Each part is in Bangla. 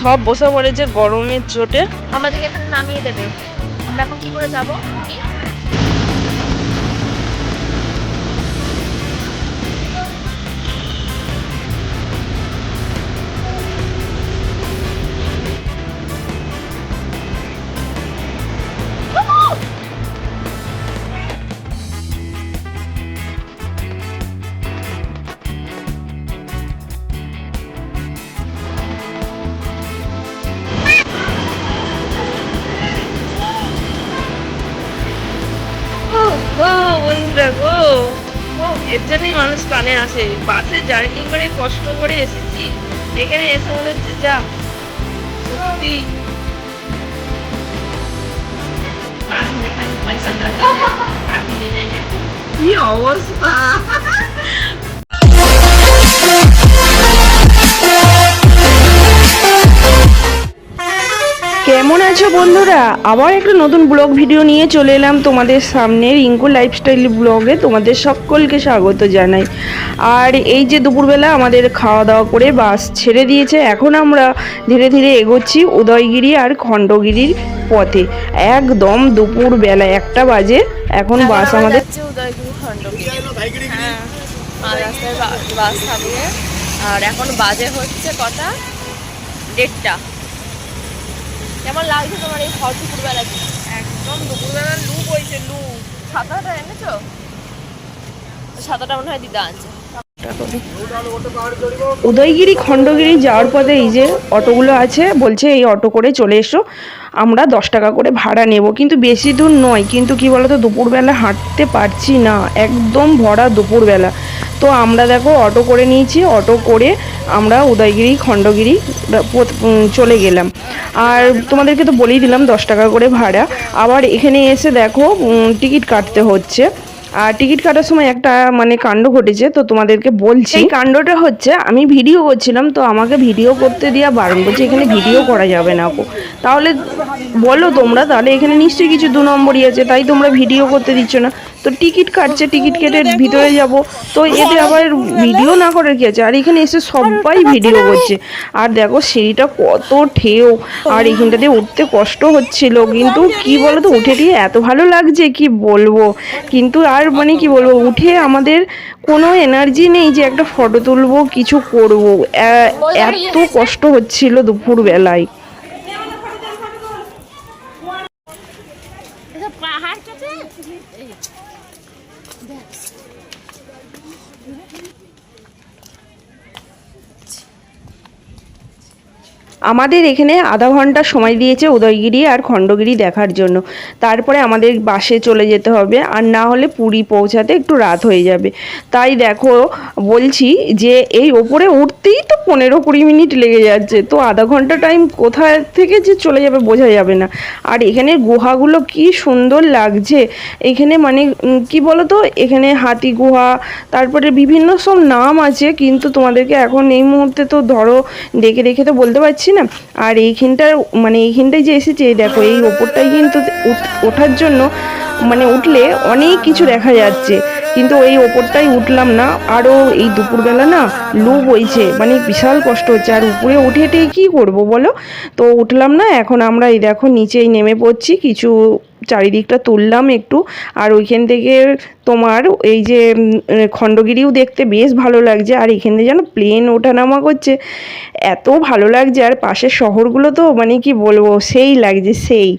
সব বসে পড়েছে গরমের চোটে। আমাদেরকে এখানে নামিয়ে দেবে। আমরা এখন কি করে যাব? বন্ধুরা গো এর জন্যই মানুষ কানে আসে। বাসে জার্নি করে, কষ্ট করে এসেছি। এখানে এসে মনে হচ্ছে, যা, সত্যি। কি অবস্থা? কেমন আছো বন্ধুরা? আবার একটা নতুন ব্লগ ভিডিও নিয়ে চলে এলাম তোমাদের সামনে রিঙ্কু লাইফস্টাইল ব্লগে তোমাদের সকলকে স্বাগত জানাই। আর এই যে দুপুরবেলা আমাদের খাওয়া দাওয়া করে বাস ছেড়ে দিয়েছে এখন আমরা ধীরে ধীরে এগোচ্ছি উদয়গিরি আর খণ্ডগিরির পথে। একদম দুপুরবেলা একটা বাজে এখন বাস আমাদের হ্যাঁ আর এখন বাজে হচ্ছে কটা? দেড়টা। কেমন লাগছে তোমার এই ঘর দুপুরবেলা? একদম দুপুরবেলা লু বইছে লু ছাতাটা এনেছো? ছাতাটা মনে হয় দিদা আনছে। উদয়গিরি, খণ্ডগিরি যাওয়ার পথে এই যে অটোগুলো আছে, বলছে এই অটো করে চলে এসো। আমরা দশ টাকা করে ভাড়া নেব। কিন্তু বেশি দূর নয়, কিন্তু কি বলতো, দুপুরবেলা হাঁটতে পারছি না। একদম ভরা দুপুরবেলা। তো আমরা দেখো অটো করে নিয়েছি, অটো করে আমরা উদয়গিরি, খণ্ডগিরি চলে গেলাম। আর তোমাদেরকে তো বলেই দিলাম দশ টাকা করে ভাড়া। আবার এখানে এসে দেখো টিকিট কাটতে হচ্ছে। আর টিকিট কাটার সময় একটা মানে কাণ্ড ঘটেছে, তো তোমাদেরকে বলছি। এই কাণ্ডটা হচ্ছে, আমি ভিডিও করছিলাম, তো আমাকে ভিডিও করতে দেওয়া বারণ করছে, এখানে ভিডিও করা যাবে না তাহলে বলো তোমরা, তাহলে এখানে নিশ্চয়ই কিছু দু নম্বরই আছে, তাই তোমরা ভিডিও করতে দিচ্ছ না। তো টিকিট কাটছে টিকিট কেটে ভিতরে যাব। তো এতে আবার ভিডিও না করার কি আছে? আর এখানে এসে সবাই ভিডিও করছে। আর দেখো সিঁড়িটা কত ঠেও আর এখানটা দিয়ে উঠতে কষ্ট হচ্ছিল। কিন্তু কি বলতো উঠে দিয়ে এত ভালো লাগছে কি বলব? কিন্তু আর মানে কি বলব উঠে আমাদের কোনো এনার্জি নেই যে একটা ফটো তুলবো কিছু করব। এত কষ্ট হচ্ছিল দুপুর বেলায় পাহাড়টাতে আমাদের এখানে আধা ঘণ্টা সময় দিয়েছে উদয়গিরি আর খণ্ডগিরি দেখার জন্য। তারপরে আমাদের বাসে চলে যেতে হবে আর না হলে পুরী পৌঁছাতে একটু রাত হয়ে যাবে। তাই দেখো, বলছি যে এই ওপরে উঠতেই তো পনেরো কুড়ি মিনিট লেগে যাচ্ছে। তো আধা ঘণ্টা টাইম কোথা থেকে যে চলে যাবে বোঝা যাবে না। আর এখানে গুহাগুলো কি সুন্দর লাগছে। এখানে মানে কি বলতো? এখানে হাতি গুহা, তারপরে বিভিন্ন সব নাম আছে। কিন্তু তোমাদেরকে এখন এই মুহূর্তে তো ধরো, দেখে দেখে তো বলতে পারছি না? আর এইখানটার মানে এইখানটায় যে এসেছে দেখো এই ওপরটাই কিন্তু ওঠার জন্য মানে উঠলে অনেক কিছু দেখা যাচ্ছে। কিন্তু এই ওপরটাই উঠলাম না। আরও এই দুপুরবেলা না লু বইছে মানে বিশাল কষ্ট হচ্ছে। আর উপরে উঠে হেঁটে কী করব বলো? তো উঠলাম না, এখন আমরা এই দেখো নিচেই নেমে পড়ছি। কিছু চারিদিকটা তুললাম একটু। আর ওইখান থেকে তোমার এই যে খণ্ডগিরিও দেখতে বেশ ভালো লাগছে। আর এখান থেকে যেন প্লেন ওঠানামা করছে। এত ভালো লাগছে। আর পাশের শহরগুলো তো মানে কি বলব, সেই লাগছে, সেই।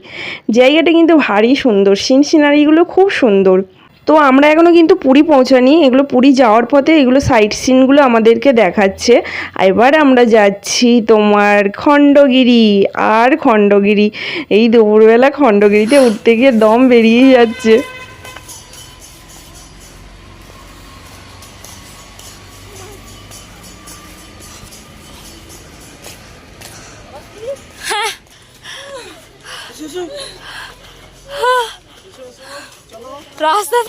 জায়গাটা কিন্তু ভারী সুন্দর। সিন সিনারিগুলো খুব সুন্দর। তো আমরা এখনও কিন্তু পুরী পৌঁছানি। এগুলো পুরী যাওয়ার পথে এগুলো সাইট সিনগুলো আমাদেরকে দেখাচ্ছে। এবার আমরা যাচ্ছি তোমার খণ্ডগিরি আর খণ্ডগিরি। এই দুপুরবেলা খণ্ডগিরিতে উঠতে গিয়ে দম বেরিয়ে যাচ্ছে। রাস্তা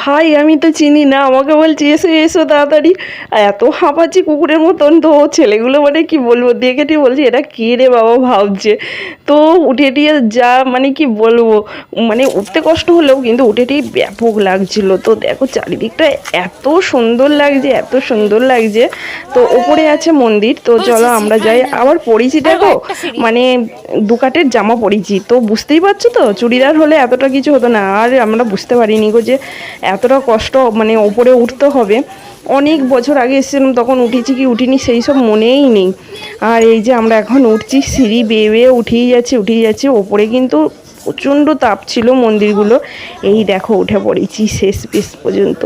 ভাই আমি তো চিনি না আমাকে বলছি এসো এসো তাড়াতাড়ি। আর এত হাঁপাচ্ছি কুকুরের মতন তো ছেলেগুলো মানে কি বলব দেখে টি বলছি এটা কে রে বাবা ভাবছে? তো উঠে টিয়ে যা মানে কি বলব মানে উঠতে কষ্ট হলেও কিন্তু উঠে টিয়ে ব্যাপক লাগছিল। তো দেখো চারিদিকটা এত সুন্দর লাগছে এত সুন্দর লাগছে। তো ওপরে আছে মন্দির তো চলো আমরা যাই। আবার পড়েছি দেখো মানে দুকাটের জামা পরেছি তো বুঝতেই পারছ তো চুড়িদার হলে এতটা কিছু হতো না আর আমরা বুঝতে পারিনি গো যে এতটা কষ্ট মানে ওপরে উঠতে হবে। অনেক বছর আগে এসেছিলাম, তখন উঠেছি কি উঠিনি সেই সব মনেই নেই। আর এই যে আমরা এখন উঠছি, সিঁড়ি বেয়ে বেয়ে উঠেই যাচ্ছি উঠেই যাচ্ছি, ওপরে কিন্তু প্রচণ্ড তাপ ছিল মন্দিরগুলো। এই দেখো উঠে পড়েছি শেষ পেশ পর্যন্ত।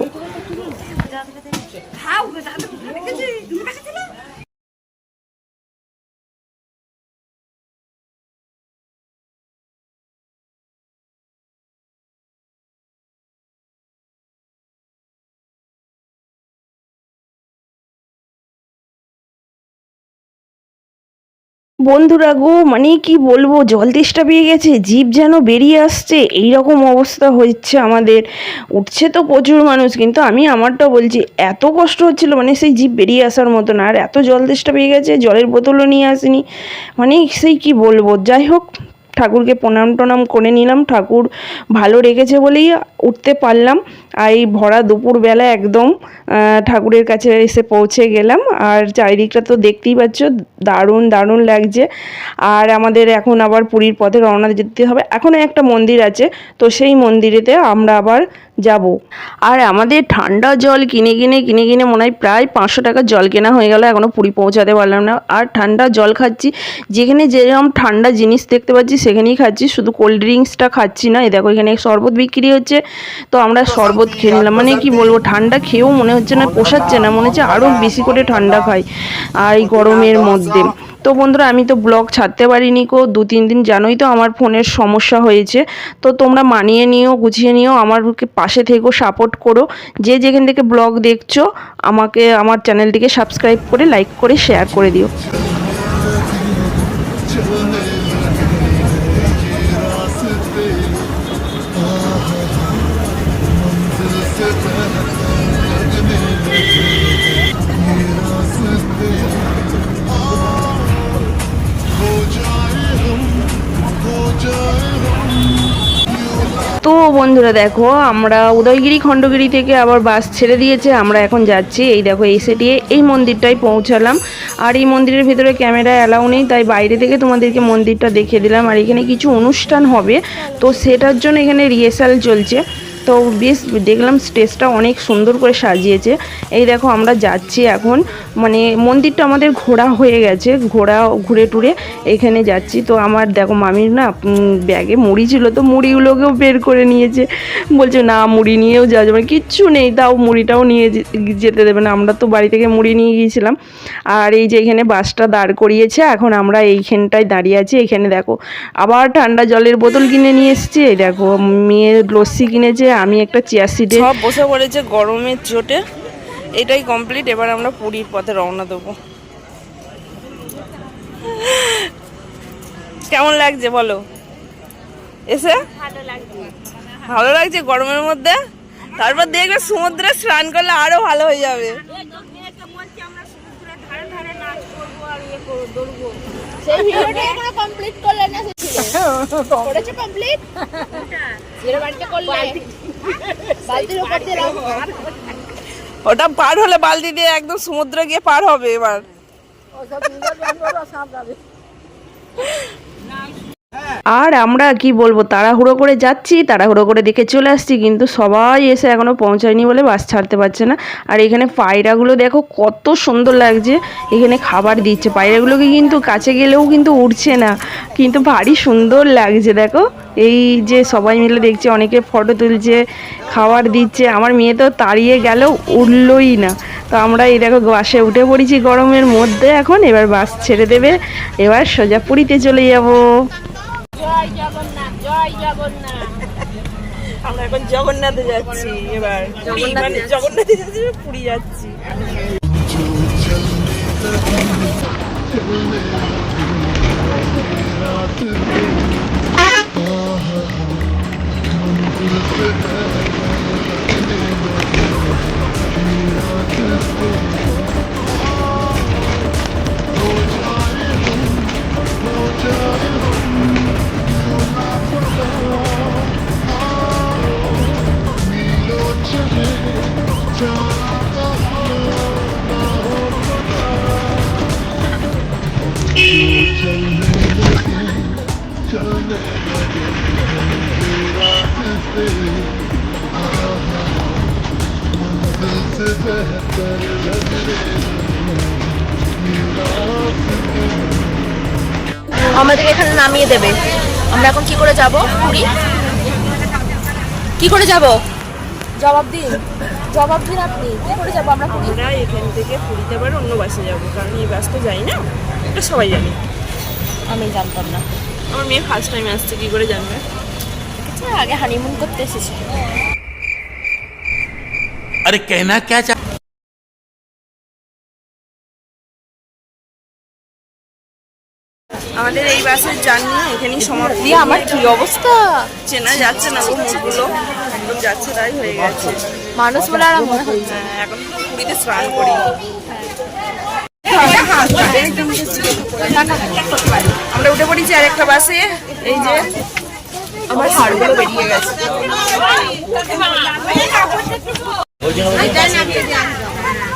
বন্ধুরা গো মানে কি বলব, জল তেষ্টা পেয়ে গেছে, জীব যেন বেরিয়ে আসছে এই রকম অবস্থা হচ্ছে আমাদের। উঠছে তো প্রচুর মানুষ, কিন্তু আমি আমারটা বলছি, এত কষ্ট হচ্ছিল মানে সেই জীব বেরিয়ে আসার মতন, আর এত জল তেষ্টা পেয়ে গেছে, জলের বোতলও নিয়ে আসিনি। মানে সেই কি বলব, যাই হোক ঠাকুরকে প্রণাম টনাম করে নিলাম। ঠাকুর ভালো রেখেছে বলেই উঠতে পারলাম। আর এই ভরা দুপুরবেলা একদম ঠাকুরের কাছে এসে পৌঁছে গেলাম। আর চারিদিকটা তো দেখতেই পাচ্ছ, দারুণ দারুণ লাগছে। আর আমাদের এখন আবার পুরীর পথে রওনা দিতে হবে। এখনও একটা মন্দির আছে, তো সেই মন্দিরেতে আমরা আবার যাব। আর আমাদের ঠান্ডা জল কিনে কিনে কিনে কিনে মনে হয় প্রায় পাঁচশো টাকার জল কেনা হয়ে গেল এখনও পুরী পৌঁছাতে পারলাম না। আর ঠান্ডা জল খাচ্ছি, যেখানে যেরকম ঠান্ডা জিনিস দেখতে পাচ্ছি সেখানেই খাচ্ছি, শুধু কোল্ড ড্রিঙ্কসটা খাচ্ছি না। এই দেখো, এখানে শরবত বিক্রি হচ্ছে, তো আমরা শরবত খেয়ে নিলাম। মানে কি বলব, ঠান্ডা খেয়েও মনে হচ্ছে না, পোষাচ্ছে না, মনে হচ্ছে আরও বেশি করে ঠান্ডা খাই, আর এই গরমের মধ্যে। তো বন্ধুরা, আমি তো ব্লগ ছাড়তে পারিনি কো দু, তিন দিন জানোই তো আমার ফোনের সমস্যা হয়েছে। তো তোমরা মানিয়ে নিও, গুছিয়ে নিও, আমার পাশে থেকেও সাপোর্ট করো। যে যেখান থেকে ব্লগ দেখছ, আমাকে, আমার চ্যানেলটিকে সাবস্ক্রাইব করে লাইক করে শেয়ার করে দিও। তো বন্ধুরা দেখো, আমরা উদয়গিরি, খণ্ডগিরি থেকে আবার বাস ছেড়ে দিয়েছে, আমরা এখন যাচ্ছি। এই দেখো এসে দিয়ে এই মন্দিরটায় পৌঁছালাম। আর এই মন্দিরের ভিতরে ক্যামেরা অ্যালাউ নেই, তাই বাইরে থেকে তোমাদেরকে মন্দিরটা দেখিয়ে দিলাম। আর এখানে কিছু অনুষ্ঠান হবে, তো সেটার জন্য এখানে রিহার্সাল চলছে। তো বেশ দেখলাম স্টেজটা অনেক সুন্দর করে সাজিয়েছে। এই দেখো আমরা যাচ্ছি এখন মানে মন্দিরটা আমাদের ঘোরা হয়ে গেছে, ঘোরা, ঘুরে টুরে এখানে যাচ্ছি। তো আমার দেখো মামির না ব্যাগে মুড়ি ছিল তো মুড়িগুলোকেও বের করে নিয়েছে। বলছে, না, মুড়ি নিয়েও যাওয়া যাবে কিচ্ছু নেই, তাও মুড়িটাও নিয়ে যেতে দেবে না। আমরা তো বাড়ি থেকে মুড়ি নিয়ে গিয়েছিলাম। আর এই যে এখানে বাসটা দাঁড় করিয়েছে, এখন আমরা এইখানটায় দাঁড়িয়ে আছি। এখানে দেখো, আবার ঠান্ডা জলের বোতল কিনে নিয়ে এসছে। দেখো মেয়ের লস্যি কিনেছে আমি একটা চেয়ার সিটে সব বসে পড়েছে গরমের চোটে। এটাই কমপ্লিট এবার আমরা পুরীর পথে রওনা দেবো। কেমন লাগছে বলো? এসে? ভালো লাগছে। গরমের মধ্যে? তারপর দেখবে সমুদ্রে স্নান করলে আরও ভালো হয়ে যাবে। সেই ভিডিওটা এখনও কমপ্লিট করলে না করেছে কমপ্লিট যেটা বাড়িতে করলে। বালতির উপর দিয়ে ওটা পার হলে বালতি দিয়ে একদম সমুদ্রে গিয়ে পার হবে এবার। আর আমরা কি বলব, তাড়াহুড়ো করে যাচ্ছি, তাড়াহুড়ো করে দেখে চলে আসছি, কিন্তু সবাই এসে এখনও পৌঁছায়নি বলে বাস ছাড়তে পারছে না। আর এখানে পায়রাগুলো দেখো কত সুন্দর লাগছে, এখানে খাবার দিচ্ছে। পায়রাগুলোকে কিন্তু কাছে গেলেও কিন্তু উঠছে না, কিন্তু ভারী সুন্দর লাগছে, দেখো। এই যে সবাই মিলে দেখছে, অনেকে ফটো তুলছে, খাবার দিচ্ছে। আমার মেয়ে তো তাড়িয়ে গেলেও উঠলই না। তো আমরা এই দেখো বাসে উঠে পড়েছি গরমের মধ্যে এখন, এবার বাস ছেড়ে দেবে। এবার সোজা পুরীতে চলে যাব। জয় জগন্নাথ জয় জগন্নাথ। আমরা এখন জগন্নাথে যাচ্ছি এবার। মানে জগন্নাথে যাচ্ছি মানে পুরী যাচ্ছি। দেবে। আমরা এখন কি করে যাব? পুরী? কি করে যাব? জবাব দিন। জবাব দিন আপনি। কি করে যাব আমরা পুরী? আমরা এখান থেকে পুরী যাবার অন্য বাসে যাব কারণ এই বাস তো যাই না। এটা সবাই জানে। আমি জানতাম না। আমার মেয়ে ফার্স্ট টাইম আসছে কি করে জানবে? আগে হানিমুন করতে এসেছে। আরে কেনা কে চা আমাদের এই বাসের জার্নি এখানেই সমাপ্তি দিয়ে আমার কি অবস্থা? চেনা যাচ্ছে না মুখগুলো। একদম যাচ্ছে তাই হয়ে গেছে। মানুষ বলে আর মনে হচ্ছে হ্যাঁ, এখন পুরীতে স্নান করি। আমরা উঠে পড়েছি আর একটা বাসে। এই যে আমার হাড়গুলো বেরিয়ে গেছে।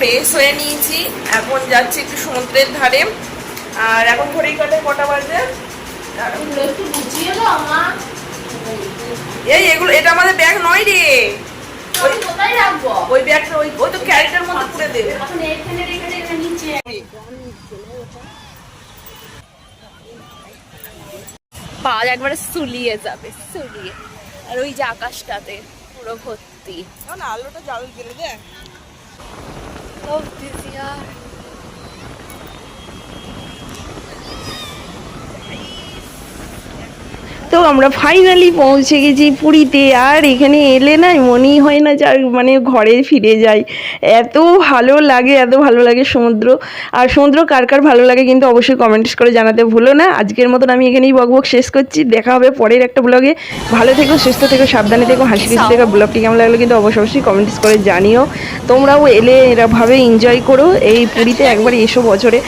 ফ্রেশ হয়ে নিয়েছি। এখন যাচ্ছি একটু সমুদ্রের ধারে। আর এখন ঘড়ি কাটে কটা বাজে? এই এগুলো এটা আমাদের ব্যাগ নয় রে। আমি কোথায় রাখব ওই ব্যাগটা ওই ওই তো ক্যারেটের মধ্যে পুরে দেবে এখন এখানে রেখে রেখে নিচে পা একবারে সুলিয়ে যাবে সুলিয়ে। আর ওই যে আকাশটাতে পুরো ভর্তি। আলোটা জাল গেলে দেখ ও দিদিয়া তো আমরা ফাইনালি পৌঁছে গেছি পুরীতে। আর এখানে এলে না মনেই হয় না যে মানে ঘরে ফিরে যাই। এত ভালো লাগে, এত ভালো লাগে সমুদ্র। আর সমুদ্র কার কার ভালো লাগে কিন্তু অবশ্যই কমেন্টস করে জানাতে ভুলো না। আজকের মতন আমি এখানেই বকবক শেষ করছি। দেখা হবে পরের একটা ব্লগে ভালো থেকো, সুস্থ থেকো, সাবধানে থেকো, হাসি খুশি থেকো। ব্লগটি কেমন লাগল কিন্তু অবশ্যই অবশ্যই কমেন্টস করে জানিও। তোমরাও এলে এরাভাবে এনজয় করো। এই পুরীতে একবার এসো বছরে।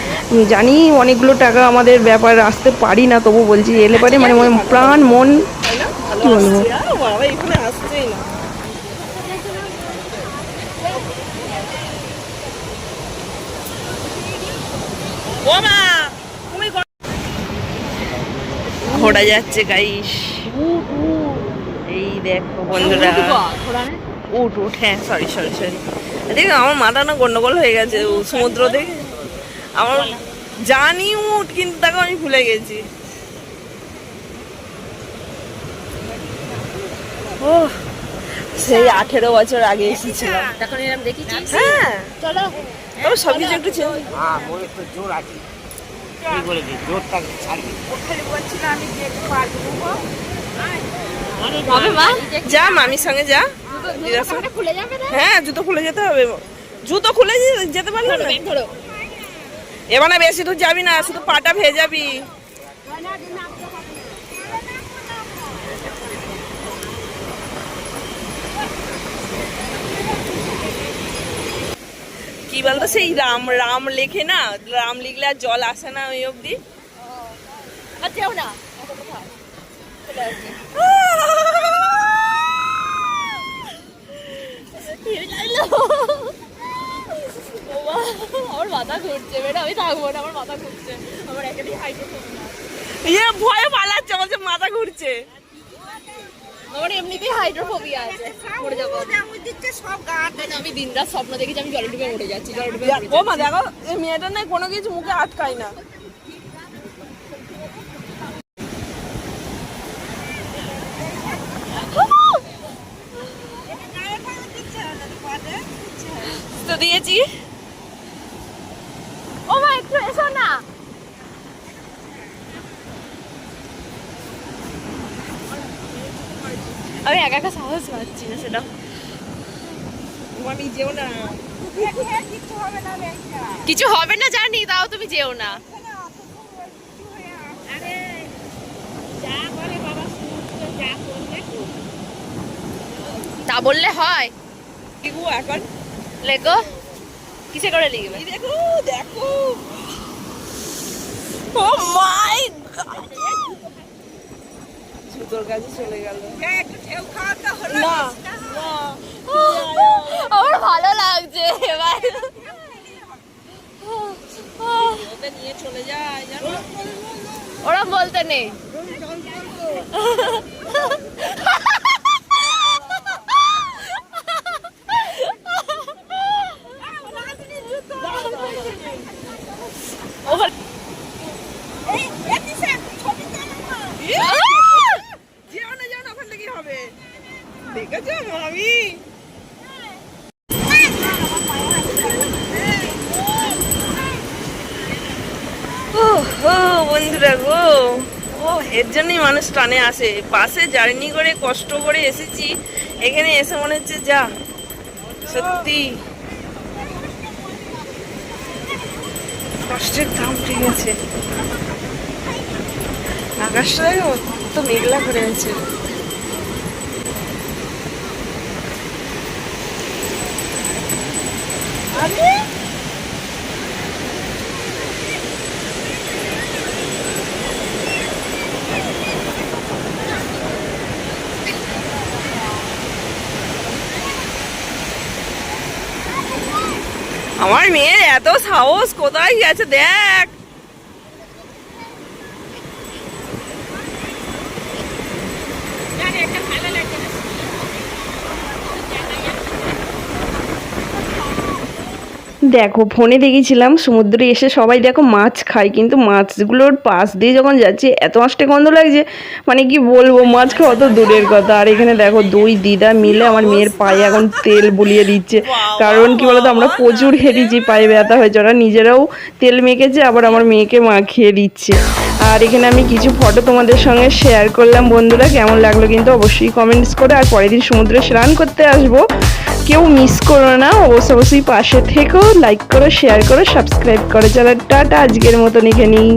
জানি অনেকগুলো টাকা আমাদের ব্যাপার আসতে পারি না, তবু বলছি এলে পারে। মানে মনে প্রাণ মন কি বলব? ঘোড়া যাচ্ছে গাইস এই দেখো বন্ধুরা। উঠ উঠ হ্যাঁ সরি সরি সরি দেখো, আমার মাথা না গন্ডগোল হয়ে গেছে সমুদ্র দেখে। আমার জানি উঠ, কিন্তু দেখো আমি ভুলে গেছি। ও সেই আঠেরো বছর আগে এসেছিলাম। তখন এরকম দেখেছিস হ্যাঁ। চলো। তবে সব কিছু একটু চেঞ্জ। হবে মা। যা মামির সঙ্গে যা। দিদার সঙ্গে। খুলে যাবে হ্যাঁ জুতো খুলে যেতে হবে। জুতো খুলে যেতে পারলে না? ধরো। এবার না বেশি দূর যাবি না শুধু পাটা ভেজাবি। কি বলতো সেই রাম রাম লেখে না রাম লিখলে আর জল আসে না ওই অবধি। না আমার মাথা ঘুরছে বেটা আমি থাকব না আমার মাথা ঘুরছে। আমার একেবারেই ইয়ে ভয়ে পালাচ্ছে বলছে মাথা ঘুরছে। আমার এমনিতেই হাইড্রোফোবিয়া আছে। যাব। আমি দিনরাত স্বপ্ন দেখি যে আমি জলে ডুবে মরে যাচ্ছি জলে ডুবে ও মা দেখো এই মেয়েটা না কোনো কিছু মুখে আটকায় না। তো দিয়েছি। ও মা একটু এসো না। আমি একা একা সাহস পাচ্ছি না সেটা আমি যেও না। কিছু হবে না জানি তাও তুমি যেও না। তা বললে হয়। এখন? লেগো। কিসে করে লিখবে? দেখো দেখো। ও মাই জুতোর কাছে চলে গেল। না। আমার ভালো লাগছে এবার। ওরা বলতে নেই ওখানে- যেও না যেও না ওখান থেকে হবে দেখেছ মামি। বন্ধুরা গো। ও, এর জন্যই মানুষ টানে আসে। বাসে জার্নি করে, কষ্ট করে এসেছি। এখানে এসে মনে হচ্ছে, যা, সত্যি। কষ্টের দাম ঠিক আছে। আকাশটা দেখো তো মেঘলা করে আছে। আমার মেয়ের এত সাহস কোথায় গেছে দেখ দেখো, ফোনে দেখেছিলাম, সমুদ্রে এসে সবাই দেখো মাছ খায়, কিন্তু মাছগুলোর পাশ দিয়ে যখন যাচ্ছে, এত মাছটা গন্ধ লাগছে মানে কি বলব, মাছ খাওয়া তো দূরের কথা। আর এখানে দেখো দুই দিদা মিলে আমার মেয়ের পায়ে এখন তেল বুলিয়ে দিচ্ছে। কারণ কি বলতো, আমরা প্রচুর হেরিছি পায়ে ব্যথা হয়েছে, ওরা নিজেরাও তেল মেখেছে, আবার আমার মেয়েকে মাখিয়ে দিচ্ছে। আর এখানে আমি কিছু ফটো তোমাদের সঙ্গে শেয়ার করলাম। বন্ধুরা, কেমন লাগল কিন্তু অবশ্যই কমেন্টস করে, আর পরের দিন সমুদ্রে স্নান করতে আসব। কেউ মিস করো না, অবশ্যই অবশ্যই পাশে থেকো। লাইক করো শেয়ার করো সাবস্ক্রাইব করো টাটা আজকের মতন এখানেই